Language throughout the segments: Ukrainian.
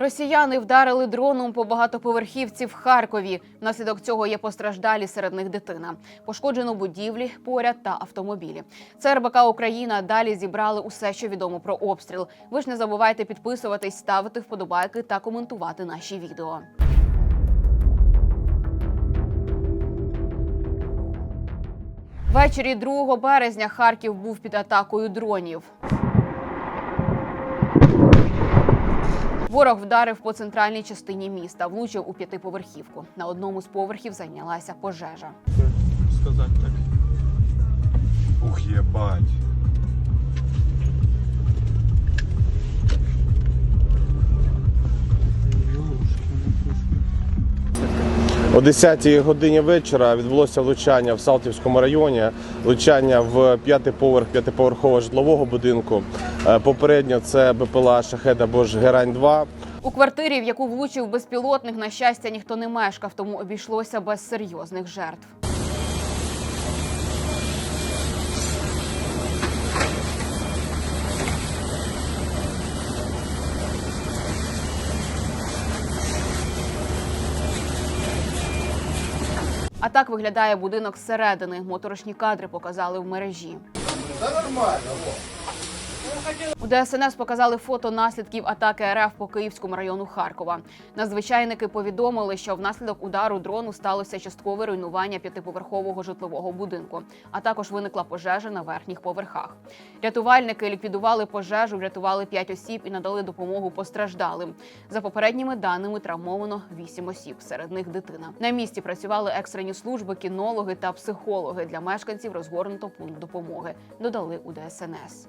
Росіяни вдарили дроном по багатоповерхівці в Харкові. Внаслідок цього є постраждалі серед них дитина. Пошкоджено будівлі, поряд та автомобілі. Це Україна. Далі зібрали усе, що відомо про обстріл. Ви ж не забувайте підписуватись, ставити вподобайки та коментувати наші відео. Ввечері 2 березня Харків був під атакою дронів. Ворог вдарив по центральній частині міста, влучив у п'ятиповерхівку. На одному з поверхів зайнялася пожежа. Сказати так. Ух, ебать. О 10 годині вечора відбулося влучання в Салтівському районі, влучання в п'ятий поверх п'ятиповерхового житлового будинку. Е, Попередньо це БПЛА Шахет або ж Герань 2 У квартирі, в яку влучив безпілотник, на щастя, ніхто не мешкав, тому обійшлося без серйозних жертв. А так виглядає будинок зсередини. Моторошні кадри показали в мережі. У ДСНС показали фото наслідків атаки РФ по Київському району Харкова. Надзвичайники повідомили, що внаслідок удару дрону сталося часткове руйнування п'ятиповерхового житлового будинку, а також виникла пожежа на верхніх поверхах. Рятувальники ліквідували пожежу, врятували 5 осіб і надали допомогу постраждалим. За попередніми даними травмовано 8 осіб, серед них дитина. На місці працювали екстрені служби, кінологи та психологи. Для мешканців розгорнуто пункт допомоги. Додали у ДСНС.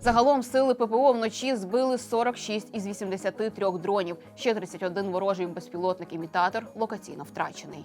Загалом сили ППО вночі збили 46 із 83 дронів. Ще 31 ворожий безпілотник імітатор локаційно втрачений.